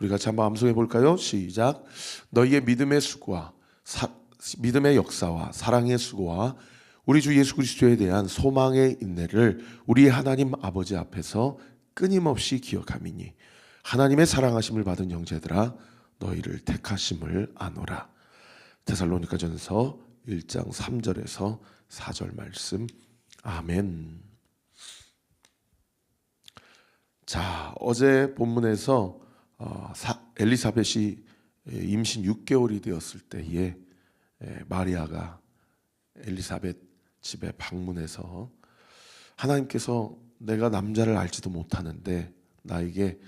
우리 같이 한번 암송해 볼까요? 시작. 너희의 믿음의 수고와 사, 믿음의 역사와 사랑의 수고와 우리 주 예수 그리스도에 대한 소망의 인내를 우리 하나님 아버지 앞에서 끊임없이 기억함이니 하나님의 사랑하심을 받은 형제들아 너희를 택하심을 아노라. 데살로니가전서 1장 3절에서 4절 말씀. 아멘. 자, 어제 본문에서 어, 사, 엘리사벳이 임신 6개월이 되었을 때에 에, 마리아가 엘리사벳 집에 방문해서 하나님께서 내가 남자를 알지도 못하는데 나에게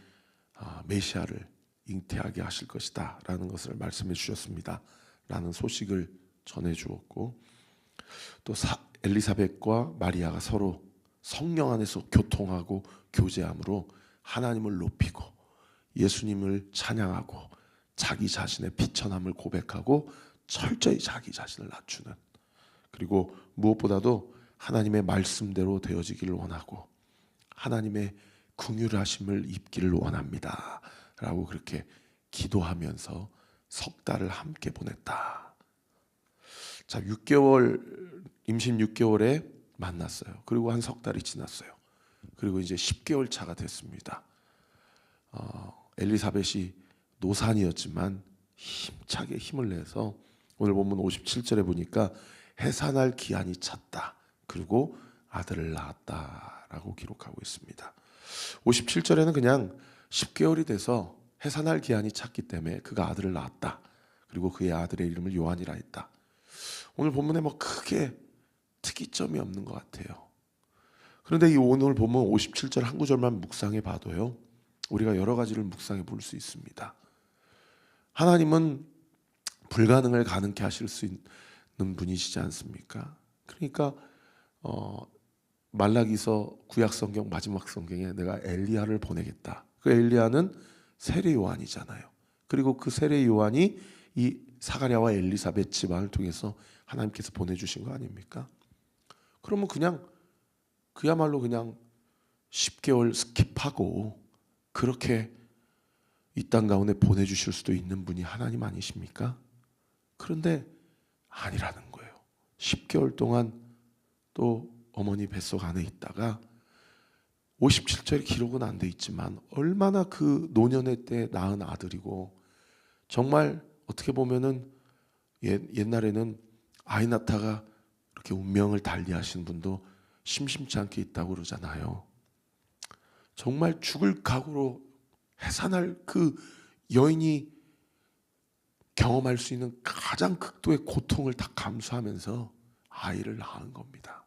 아, 메시아를 잉태하게 하실 것이다 라는 것을 말씀해 주셨습니다. 라는 소식을 전해 주었고 또 사, 엘리사벳과 마리아가 서로 성령 안에서 교통하고 교제함으로 하나님을 높이고 예수님을 찬양하고 자기 자신의 비천함을 고백하고 철저히 자기 자신을 낮추는 그리고 무엇보다도 하나님의 말씀대로 되어지기를 원하고 하나님의 궁휼하심을 입기를 원합니다. 라고 그렇게 기도하면서 석 달을 함께 보냈다. 자, 6개월 임신 6개월에 만났어요. 그리고 한 석 달이 지났어요. 그리고 이제 10개월 차가 됐습니다. 어, 엘리사벳이 노산이었지만 힘차게 힘을 내서 오늘 본문 57절에 보니까 해산할 기한이 찼다. 그리고 아들을 낳았다라고 기록하고 있습니다. 57절에는 그냥 10개월이 돼서 해산할 기한이 찼기 때문에 그가 아들을 낳았다. 그리고 그의 아들의 이름을 요한이라 했다. 오늘 본문에 뭐 크게 특이점이 없는 것 같아요. 그런데 이 오늘 본문 57절 한 구절만 묵상해 봐도요. 우리가 여러 가지를 묵상해 볼 수 있습니다. 하나님은 불가능을 가능케 하실 수 있는 분이시지 않습니까? 그러니까 어, 말라기서 구약 성경 마지막 성경에 내가 엘리야를 보내겠다. 그 엘리야는 세례 요한이잖아요. 그리고 그 세례 요한이 이 사가랴와 엘리사벳 집안을 통해서 하나님께서 보내주신 거 아닙니까? 그러면 그냥 그야말로 그냥 10개월 스킵하고 그렇게 이 땅 가운데 보내주실 수도 있는 분이 하나님 아니십니까? 그런데 아니라는 거예요. 10개월 동안 또 어머니 뱃속 안에 있다가 57절의 기록은 안 돼 있지만 얼마나 그 노년의 때 낳은 아들이고 정말 어떻게 보면은 옛, 옛날에는 아이 나타가 이렇게 운명을 달리하신 분도 심심치 않게 있다고 그러잖아요. 정말 죽을 각오로 해산할 그 여인이 경험할 수 있는 가장 극도의 고통을 다 감수하면서 아이를 낳은 겁니다.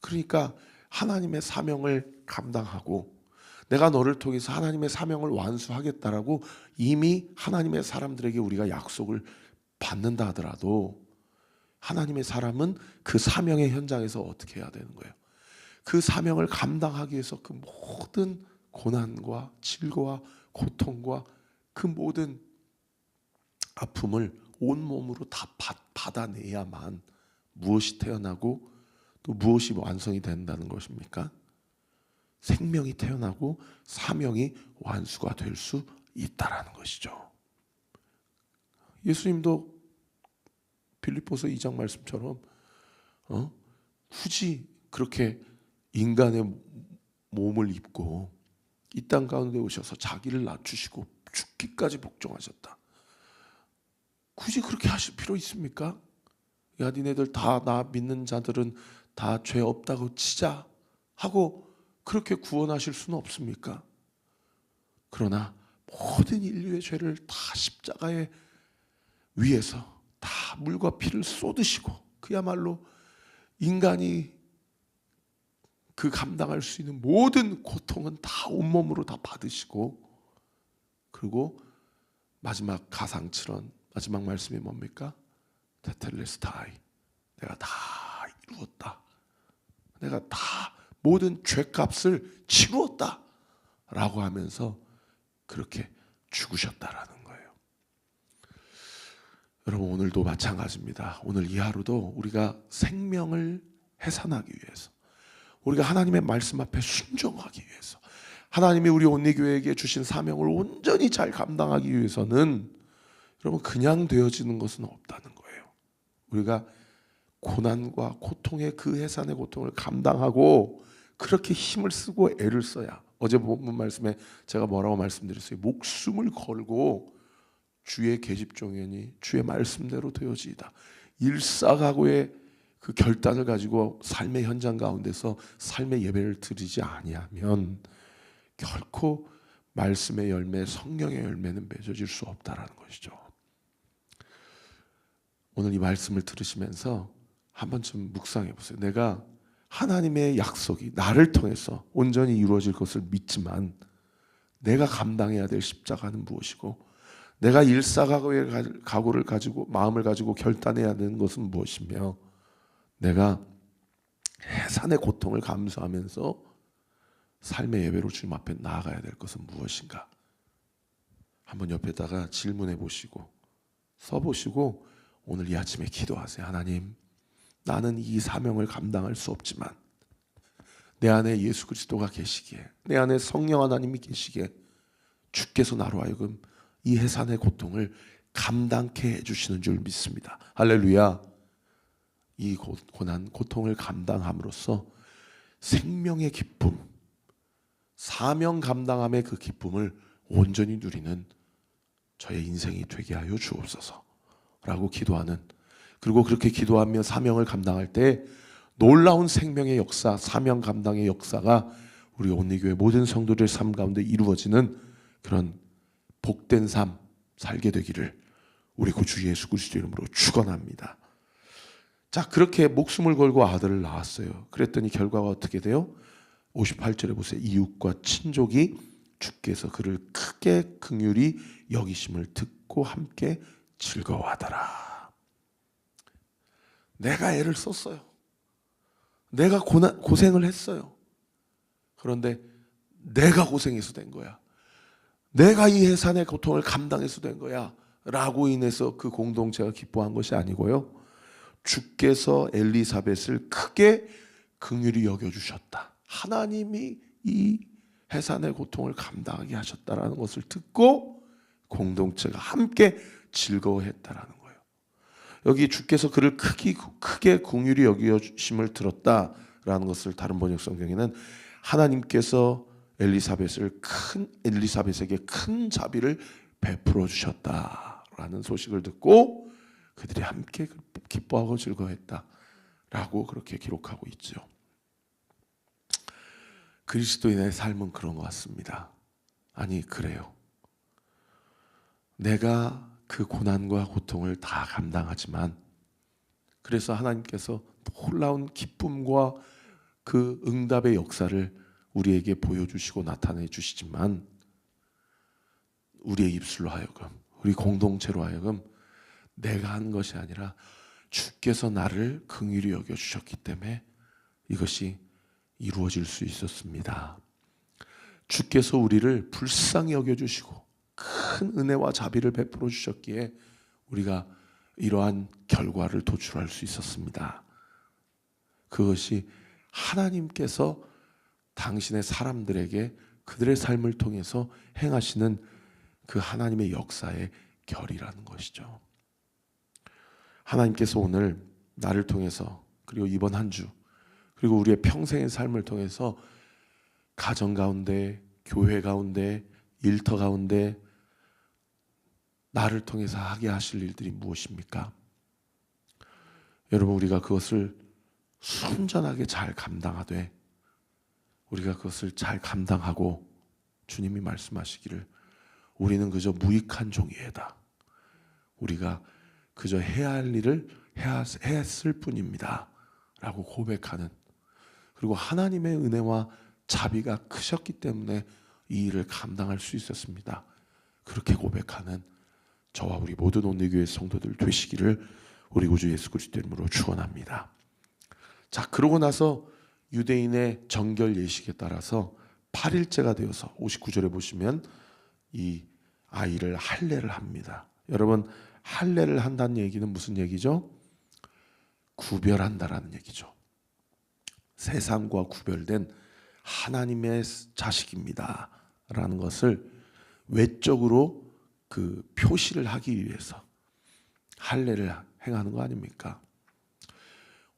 그러니까 하나님의 사명을 감당하고 내가 너를 통해서 하나님의 사명을 완수하겠다라고 이미 하나님의 사람들에게 우리가 약속을 받는다 하더라도 하나님의 사람은 그 사명의 현장에서 어떻게 해야 되는 거예요? 그 사명을 감당하기 위해서 그 모든 고난과 질고와 고통과 그 모든 아픔을 온 몸으로 다 받아내야만 무엇이 태어나고 또 무엇이 완성이 된다는 것입니까? 생명이 태어나고 사명이 완수가 될 수 있다라는 것이죠. 예수님도 빌립보서 2장 말씀처럼 어? 굳이 그렇게 인간의 몸을 입고 이 땅 가운데 오셔서 자기를 낮추시고 죽기까지 복종하셨다. 굳이 그렇게 하실 필요 있습니까? 야 니네들 다 나 믿는 자들은 다 죄 없다고 치자 하고 그렇게 구원하실 수는 없습니까? 그러나 모든 인류의 죄를 다 십자가에 위에서 다 물과 피를 쏟으시고 그야말로 인간이 그 감당할 수 있는 모든 고통은 다 온몸으로 다 받으시고 그리고 마지막 가상칠언 마지막 말씀이 뭡니까? 테텔레스타이 내가 다 이루었다. 내가 다 모든 죄값을 치루었다. 라고 하면서 그렇게 죽으셨다라는 거예요. 여러분 오늘도 마찬가지입니다. 오늘 이 하루도 우리가 생명을 해산하기 위해서 우리가 하나님의 말씀 앞에 순종하기 위해서 하나님이 우리 온리교회에게 주신 사명을 온전히 잘 감당하기 위해서는 여러분 그냥 되어지는 것은 없다는 거예요. 우리가 고난과 고통의 그 해산의 고통을 감당하고 그렇게 힘을 쓰고 애를 써야 어제 본문 말씀에 제가 뭐라고 말씀드렸어요. 목숨을 걸고 주의 계집종이니 주의 말씀대로 되어지이다. 일사각오의 그 결단을 가지고 삶의 현장 가운데서 삶의 예배를 드리지 아니하면 결코 말씀의 열매, 성령의 열매는 맺어질 수 없다라는 것이죠. 오늘 이 말씀을 들으시면서 한 번쯤 묵상해 보세요. 내가 하나님의 약속이 나를 통해서 온전히 이루어질 것을 믿지만 내가 감당해야 될 십자가는 무엇이고 내가 일사각오의 각오를 가지고 마음을 가지고 결단해야 되는 것은 무엇이며 내가 해산의 고통을 감수하면서 삶의 예배로 주님 앞에 나아가야 될 것은 무엇인가? 한번 옆에다가 질문해 보시고 써 보시고 오늘 이 아침에 기도하세요. 하나님, 나는 이 사명을 감당할 수 없지만 내 안에 예수 그리스도가 계시기에 내 안에 성령 하나님이 계시기에 주께서 나로 하여금 이 해산의 고통을 감당케 해주시는 줄 믿습니다. 할렐루야. 이 고, 고난, 고통을 감당함으로써 생명의 기쁨, 사명 감당함의 그 기쁨을 온전히 누리는 저의 인생이 되게 하여 주옵소서. 라고 기도하는 그리고 그렇게 기도하며 사명을 감당할 때 놀라운 생명의 역사, 사명 감당의 역사가 우리 온리교회 모든 성도들 삶 가운데 이루어지는 그런 복된 삶 살게 되기를 우리 구주 예수 그리스도 이름으로 축원합니다. 자, 그렇게 목숨을 걸고 아들을 낳았어요. 그랬더니 결과가 어떻게 돼요? 58절에 보세요. 이웃과 친족이 주께서 그를 크게 긍휼히 여기심을 듣고 함께 즐거워하더라. 내가 애를 썼어요. 내가 고난, 고생을 했어요. 그런데 내가 고생해서 된 거야. 내가 이 해산의 고통을 감당해서 된 거야. 라고 인해서 그 공동체가 기뻐한 것이 아니고요. 주께서 엘리사벳을 크게 긍휼히 여겨 주셨다. 하나님이 이 해산의 고통을 감당하게 하셨다라는 것을 듣고 공동체가 함께 즐거워했다라는 거예요. 여기 주께서 그를 크기, 크게 궁휼히 여기심을 들었다라는 것을 다른 번역 성경에는 하나님께서 엘리사벳을 큰 엘리사벳에게 큰 자비를 베풀어 주셨다라는 소식을 듣고 그들이 함께 기뻐하고 즐거워했다 라고 그렇게 기록하고 있죠. 그리스도인의 삶은 그런 것 같습니다. 아니 그래요. 내가 그 고난과 고통을 다 감당하지만 그래서 하나님께서 놀라운 기쁨과 그 응답의 역사를 우리에게 보여주시고 나타내 주시지만 우리의 입술로 하여금 우리 공동체로 하여금 내가 한 것이 아니라 주께서 나를 긍휼히 여겨 주셨기 때문에 이것이 이루어질 수 있었습니다. 주께서 우리를 불쌍히 여겨 주시고 큰 은혜와 자비를 베풀어 주셨기에 우리가 이러한 결과를 도출할 수 있었습니다. 그것이 하나님께서 당신의 사람들에게 그들의 삶을 통해서 행하시는 그 하나님의 역사의 결이라는 것이죠. 하나님께서 오늘 나를 통해서 그리고 이번 한 주 그리고 우리의 평생의 삶을 통해서 가정 가운데 교회 가운데 일터 가운데 나를 통해서 하게 하실 일들이 무엇입니까? 여러분 우리가 그것을 순전하게 잘 감당하되 우리가 그것을 잘 감당하고 주님이 말씀하시기를 우리는 그저 무익한 종이에다. 우리가 그저 해야 할 일을 했을 뿐입니다. 라고 고백하는 그리고 하나님의 은혜와 자비가 크셨기 때문에 이 일을 감당할 수 있었습니다. 그렇게 고백하는 저와 우리 모든 온리교회 성도들 되시기를 우리 구주 예수 그리스도 이름으로 축원합니다. 자, 그러고 나서 유대인의 정결 예식에 따라서 8일째가 되어서 59절에 보시면 이 아이를 할례를 합니다. 여러분 할례를 한다는 얘기는 무슨 얘기죠? 구별한다라는 얘기죠. 세상과 구별된 하나님의 자식입니다라는 것을 외적으로 그 표시를 하기 위해서 할례를 행하는 거 아닙니까?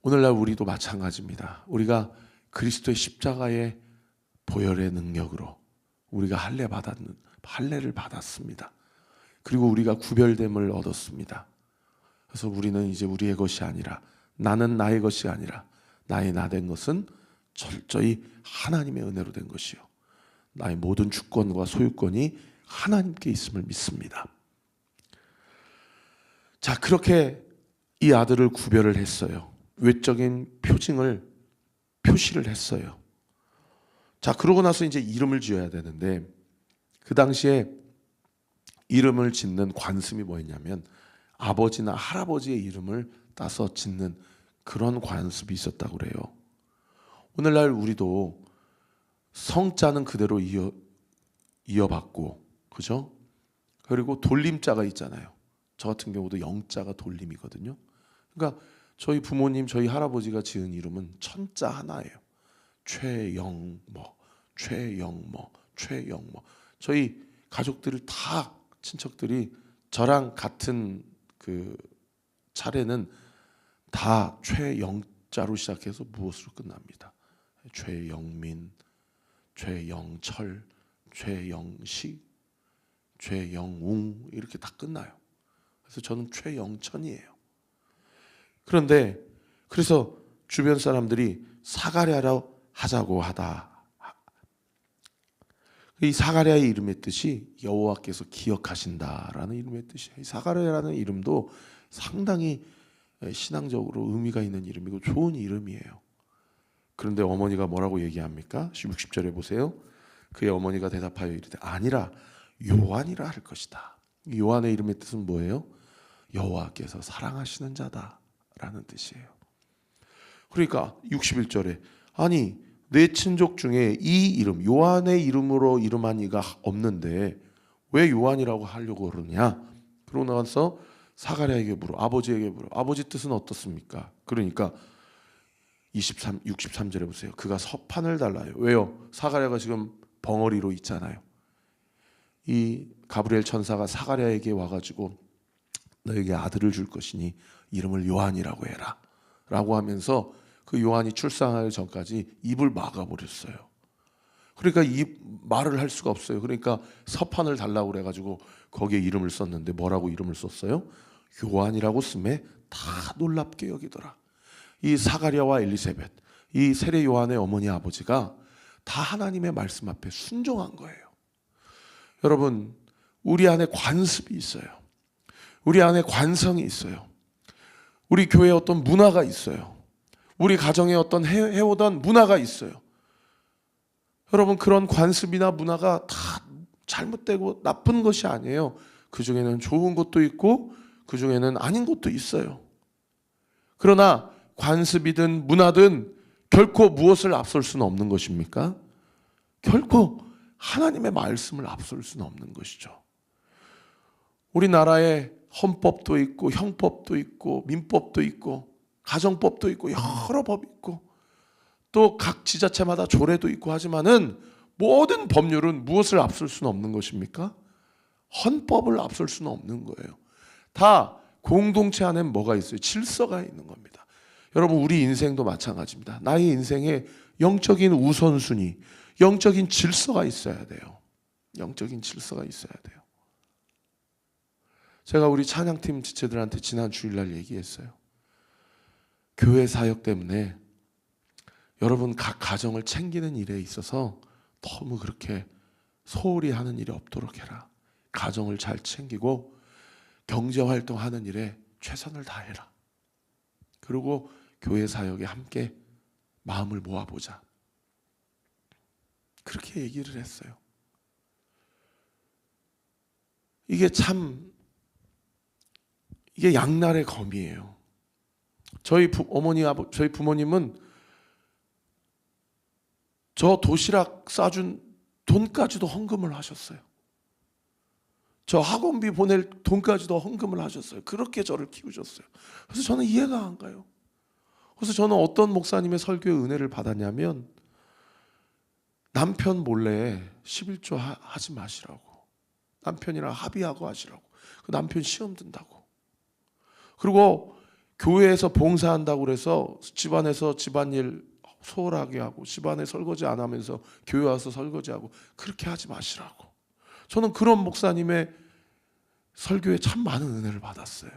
오늘날 우리도 마찬가지입니다. 우리가 그리스도의 십자가의 보혈의 능력으로 우리가 할례 받았는 할례를 받았습니다. 그리고 우리가 구별됨을 얻었습니다. 그래서 우리는 이제 우리의 것이 아니라 나는 나의 것이 아니라 나의 나 된 것은 철저히 하나님의 은혜로 된 것이요. 나의 모든 주권과 소유권이 하나님께 있음을 믿습니다. 자, 그렇게 이 아들을 구별을 했어요. 외적인 표징을 표시를 했어요. 자, 그러고 나서 이제 이름을 지어야 되는데 그 당시에 이름을 짓는 관습이 뭐였냐면 아버지나 할아버지의 이름을 따서 짓는 그런 관습이 있었다고 그래요. 오늘날 우리도 성자는 그대로 이어 이어받고 그죠? 그리고 돌림자가 있잖아요. 저 같은 경우도 영자가 돌림이거든요. 그러니까 저희 부모님, 저희 할아버지가 지은 이름은 천자 하나예요. 최영모, 최영모, 최영모. 저희 가족들을 다 친척들이 저랑 같은 그 차례는 다 최영자로 시작해서 무엇으로 끝납니다. 최영민, 최영철, 최영식, 최영웅 이렇게 다 끝나요. 그래서 저는 최영천이에요. 그런데 그래서 주변 사람들이 사가랴라 하자고 하다. 이 사가랴의 이름의 뜻이 여호와께서 기억하신다라는 이름의 뜻이에요. 이 사가랴라는 이름도 상당히 신앙적으로 의미가 있는 이름이고 좋은 이름이에요. 그런데 어머니가 뭐라고 얘기합니까? 60절에 보세요. 그의 어머니가 대답하여 이르되 아니라 요한이라 할 것이다. 요한의 이름의 뜻은 뭐예요? 여호와께서 사랑하시는 자다라는 뜻이에요. 그러니까 61절에 아니 내 친족 중에 이 이름 요한의 이름으로 이름한 이가 없는데 왜 요한이라고 하려고 그러냐? 그러고 나서 사가랴에게 물어 아버지에게 물어 아버지 뜻은 어떻습니까? 그러니까 23 63절에 보세요. 그가 서판을 달라요. 왜요? 사가랴가 지금 벙어리로 있잖아요. 이 가브리엘 천사가 사가랴에게 와 가지고 너에게 아들을 줄 것이니 이름을 요한이라고 해라. 라고 하면서 그 요한이 출산하기 전까지 입을 막아버렸어요. 그러니까 이 말을 할 수가 없어요. 그러니까 서판을 달라고 그래가지고 거기에 이름을 썼는데 뭐라고 이름을 썼어요? 요한이라고 쓰매 다 놀랍게 여기더라. 이 사가랴와 엘리세벳, 이 세례 요한의 어머니 아버지가 다 하나님의 말씀 앞에 순종한 거예요. 여러분, 우리 안에 관습이 있어요. 우리 안에 관성이 있어요. 우리 교회에 어떤 문화가 있어요. 우리 가정에 어떤 해, 해오던 문화가 있어요. 여러분, 그런 관습이나 문화가 다 잘못되고 나쁜 것이 아니에요. 그 중에는 좋은 것도 있고, 그 중에는 아닌 것도 있어요. 그러나 관습이든 문화든 결코 무엇을 앞설 수는 없는 것입니까? 결코 하나님의 말씀을 앞설 수는 없는 것이죠. 우리나라에 헌법도 있고 형법도 있고 민법도 있고 가정법도 있고 여러 법이 있고 또 각 지자체마다 조례도 있고 하지만은 모든 법률은 무엇을 앞설 수는 없는 것입니까? 헌법을 앞설 수는 없는 거예요. 다 공동체 안에 뭐가 있어요? 질서가 있는 겁니다. 여러분 우리 인생도 마찬가지입니다. 나의 인생에 영적인 우선순위, 영적인 질서가 있어야 돼요. 영적인 질서가 있어야 돼요. 제가 우리 찬양팀 지체들한테 지난 주일날 얘기했어요. 교회 사역 때문에 여러분 각 가정을 챙기는 일에 있어서 너무 그렇게 소홀히 하는 일이 없도록 해라. 가정을 잘 챙기고 경제 활동하는 일에 최선을 다해라. 그리고 교회 사역에 함께 마음을 모아보자. 그렇게 얘기를 했어요. 이게 참 이게 양날의 검이에요. 저희 부, 어머니 아버 저희 부모님은 저 도시락 싸준 돈까지도 헌금을 하셨어요. 저 학원비 보낼 돈까지도 헌금을 하셨어요. 그렇게 저를 키우셨어요. 그래서 저는 이해가 안 가요. 그래서 저는 어떤 목사님의 설교의 은혜를 받았냐면 남편 몰래 11조 하, 하지 마시라고. 남편이랑 합의하고 하시라고. 그 남편 시험 든다고. 그리고 교회에서 봉사한다고 그래서 집안에서 집안일 소홀하게 하고 집안에 설거지 안 하면서 교회 와서 설거지하고 그렇게 하지 마시라고. 저는 그런 목사님의 설교에 참 많은 은혜를 받았어요.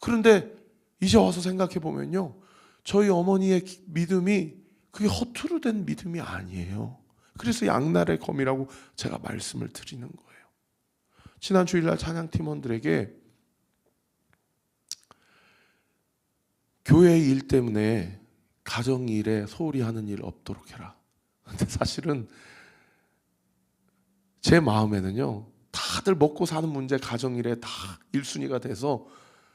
그런데 이제 와서 생각해 보면요. 저희 어머니의 기- 믿음이 그게 허투루 된 믿음이 아니에요. 그래서 양날의 검이라고 제가 말씀을 드리는 거예요. 지난 주일날 찬양 팀원들에게 교회 일 때문에 가정 일에 소홀히 하는 일 없도록 해라. 근데 사실은 제 마음에는요. 다들 먹고 사는 문제 가정 일에 다 1순위가 돼서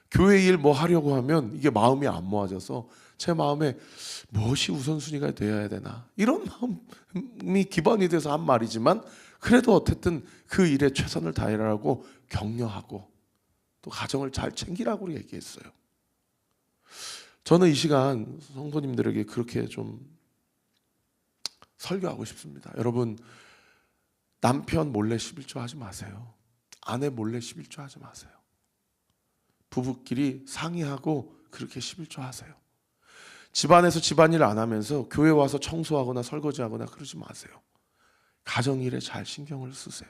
교회 일 뭐 하려고 하면 이게 마음이 안 모아져서 제 마음에 무엇이 우선순위가 되어야 되나 이런 마음이 기반이 돼서 한 말이지만 그래도 어쨌든 그 일에 최선을 다해라고 격려하고 또 가정을 잘 챙기라고 얘기했어요. 저는 이 시간 성도님들에게 그렇게 좀 설교하고 싶습니다. 여러분 남편 몰래 11조 하지 마세요. 아내 몰래 11조 하지 마세요. 부부끼리 상의하고 그렇게 11조 하세요. 집안에서 집안일 안 하면서 교회 와서 청소하거나 설거지하거나 그러지 마세요. 가정일에 잘 신경을 쓰세요.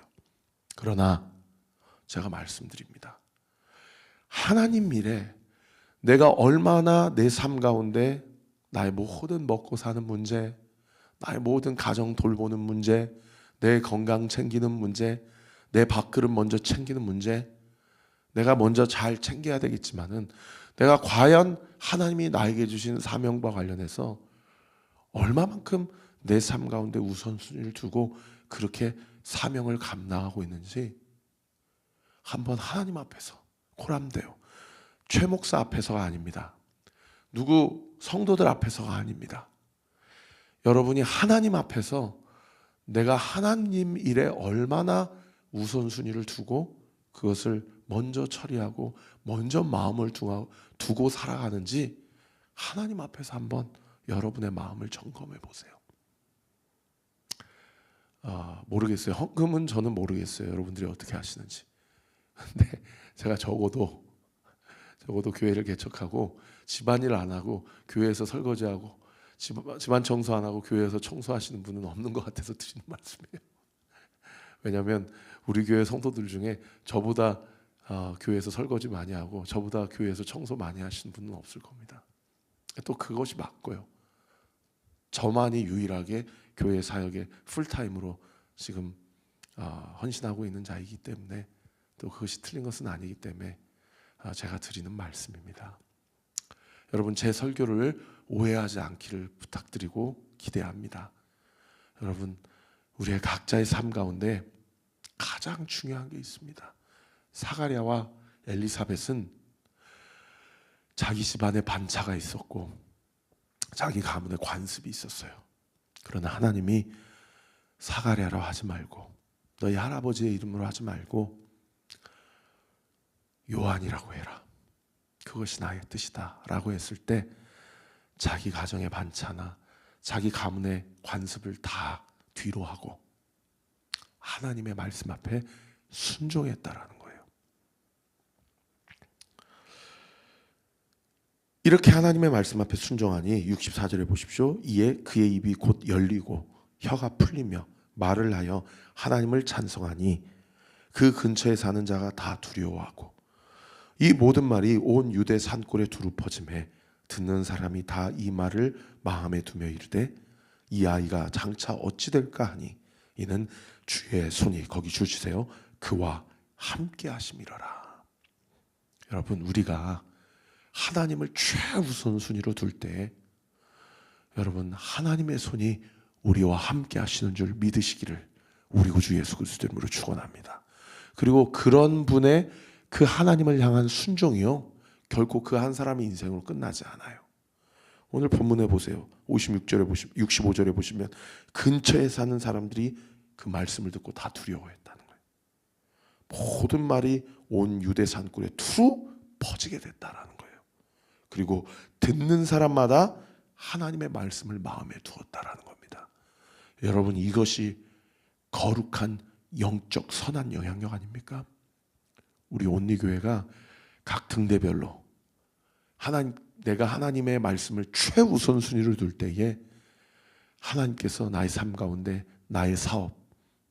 그러나 제가 말씀드립니다. 하나님 일에 내가 얼마나 내 삶 가운데 나의 모든 먹고 사는 문제, 나의 모든 가정 돌보는 문제, 내 건강 챙기는 문제, 내 밥그릇 먼저 챙기는 문제, 내가 먼저 잘 챙겨야 되겠지만은 내가 과연 하나님이 나에게 주신 사명과 관련해서 얼마만큼 내 삶 가운데 우선순위를 두고 그렇게 사명을 감당하고 있는지 한번 하나님 앞에서 코람대요. 최 목사 앞에서가 아닙니다. 누구 성도들 앞에서가 아닙니다. 여러분이 하나님 앞에서 내가 하나님 일에 얼마나 우선순위를 두고 그것을 먼저 처리하고 먼저 마음을 두고, 살아가는지 하나님 앞에서 한번 여러분의 마음을 점검해 보세요. 아, 모르겠어요. 헌금은 저는 모르겠어요. 여러분들이 어떻게 하시는지. 근데 제가 적어도 적어도 교회를 개척하고 집안일 안 하고 교회에서 설거지하고 집안, 청소 안 하고 교회에서 청소하시는 분은 없는 것 같아서 드리는 말씀이에요. 왜냐하면 우리 교회 성도들 중에 저보다 어, 교회에서 설거지 많이 하고 저보다 교회에서 청소 많이 하시는 분은 없을 겁니다. 또 그것이 맞고요. 저만이 유일하게 교회 사역에 풀타임으로 지금 어, 헌신하고 있는 자이기 때문에 또 그것이 틀린 것은 아니기 때문에 어, 제가 드리는 말씀입니다. 여러분 제 설교를 오해하지 않기를 부탁드리고 기대합니다. 여러분 우리의 각자의 삶 가운데 가장 중요한 게 있습니다. 사가랴와 엘리사벳은 자기 집안에 반차가 있었고 자기 가문에 관습이 있었어요. 그러나 하나님이 사가랴로 하지 말고 너희 할아버지의 이름으로 하지 말고 요한이라고 해라. 그것이 나의 뜻이다 라고 했을 때 자기 가정의 반차나 자기 가문의 관습을 다 뒤로 하고 하나님의 말씀 앞에 순종했다라는 거예요. 이렇게 하나님의 말씀 앞에 순종하니 64절에 보십시오. 이에 그의 입이 곧 열리고 혀가 풀리며 말을 하여 하나님을 찬송하니 그 근처에 사는 자가 다 두려워하고 이 모든 말이 온 유대 산골에 두루 퍼짐해 듣는 사람이 다 이 말을 마음에 두며 이르되 이 아이가 장차 어찌 될까 하니? 이는 주의 손이 거기 주시세요. 그와 함께 하심이러라. 여러분 우리가 하나님을 최우선 순위로 둘 때 여러분 하나님의 손이 우리와 함께 하시는 줄 믿으시기를 우리 구주 예수 그리스도 이름으로 축원합니다. 그리고 그런 분의 그 하나님을 향한 순종이요 결코 그 한 사람의 인생으로 끝나지 않아요. 오늘 본문에 보세요. 56절에 보시 65절에 보시면 근처에 사는 사람들이 그 말씀을 듣고 다 두려워했다는 거예요. 모든 말이 온 유대 산골에 투 퍼지게 됐다라는 거예요. 그리고 듣는 사람마다 하나님의 말씀을 마음에 두었다라는 겁니다. 여러분 이것이 거룩한 영적 선한 영향력 아닙니까? 우리 온리교회가 각 등대별로 하나님 내가 하나님의 말씀을 최우선 순위로 둘 때에 하나님께서 나의 삶 가운데 나의 사업,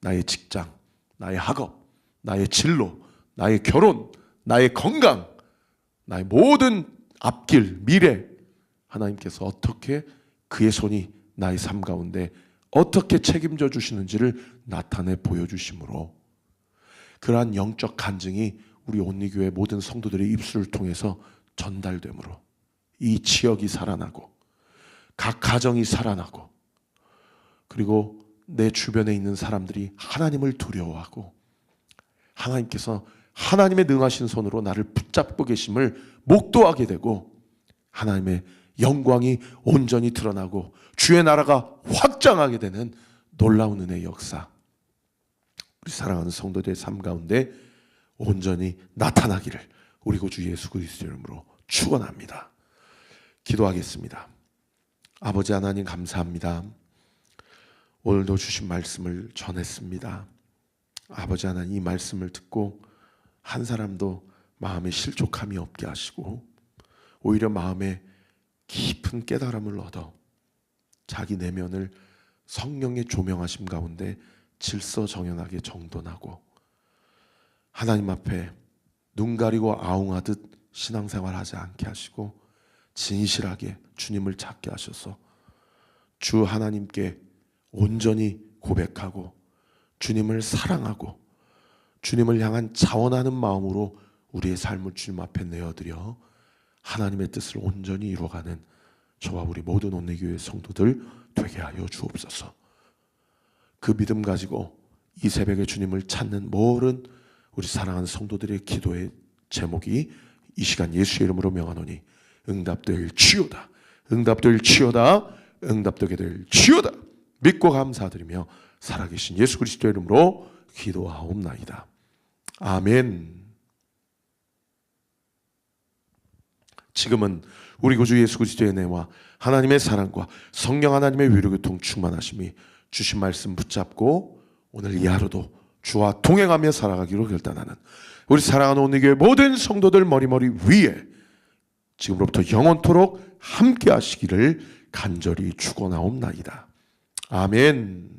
나의 직장, 나의 학업, 나의 진로, 나의 결혼, 나의 건강, 나의 모든 앞길, 미래 하나님께서 어떻게 그의 손이 나의 삶 가운데 어떻게 책임져 주시는지를 나타내 보여주심으로 그러한 영적 간증이 우리 온리교회 모든 성도들의 입술을 통해서 전달되므로 이 지역이 살아나고 각 가정이 살아나고 그리고 내 주변에 있는 사람들이 하나님을 두려워하고 하나님께서 하나님의 능하신 손으로 나를 붙잡고 계심을 목도하게 되고 하나님의 영광이 온전히 드러나고 주의 나라가 확장하게 되는 놀라운 은혜의 역사 우리 사랑하는 성도들의 삶 가운데 온전히 나타나기를 우리 구주 예수 그리스도 이름으로 축원합니다. 기도하겠습니다. 아버지 하나님 감사합니다. 오늘도 주신 말씀을 전했습니다. 아버지 하나님 이 말씀을 듣고 한 사람도 마음에 실족함이 없게 하시고 오히려 마음에 깊은 깨달음을 얻어 자기 내면을 성령의 조명하심 가운데 질서 정연하게 정돈하고 하나님 앞에 눈 가리고 아웅하듯 신앙생활 하지 않게 하시고 진실하게 주님을 찾게 하셔서 주 하나님께 온전히 고백하고 주님을 사랑하고 주님을 향한 자원하는 마음으로 우리의 삶을 주님 앞에 내어드려 하나님의 뜻을 온전히 이루어가는 저와 우리 모든 온내교회 성도들 되게 하여 주옵소서. 그 믿음 가지고 이 새벽에 주님을 찾는 모든 우리 사랑하는 성도들의 기도의 제목이 이 시간 예수의 이름으로 명하노니 응답될 치요다. 응답될 치요다. 응답되게 될 치요다. 믿고 감사드리며 살아계신 예수 그리스도의 이름으로 기도하옵나이다. 아멘. 지금은 우리 구주 예수 그리스도의 은혜와 하나님의 사랑과 성령 하나님의 위로교통 충만하심이 주신 말씀 붙잡고 오늘 이 하루도 주와 동행하며 살아가기로 결단하는 우리 사랑하는 오늘교회 모든 성도들 머리머리 위에 지금으로부터 영원토록 함께 하시기를 간절히 축원하옵나이다. 아멘.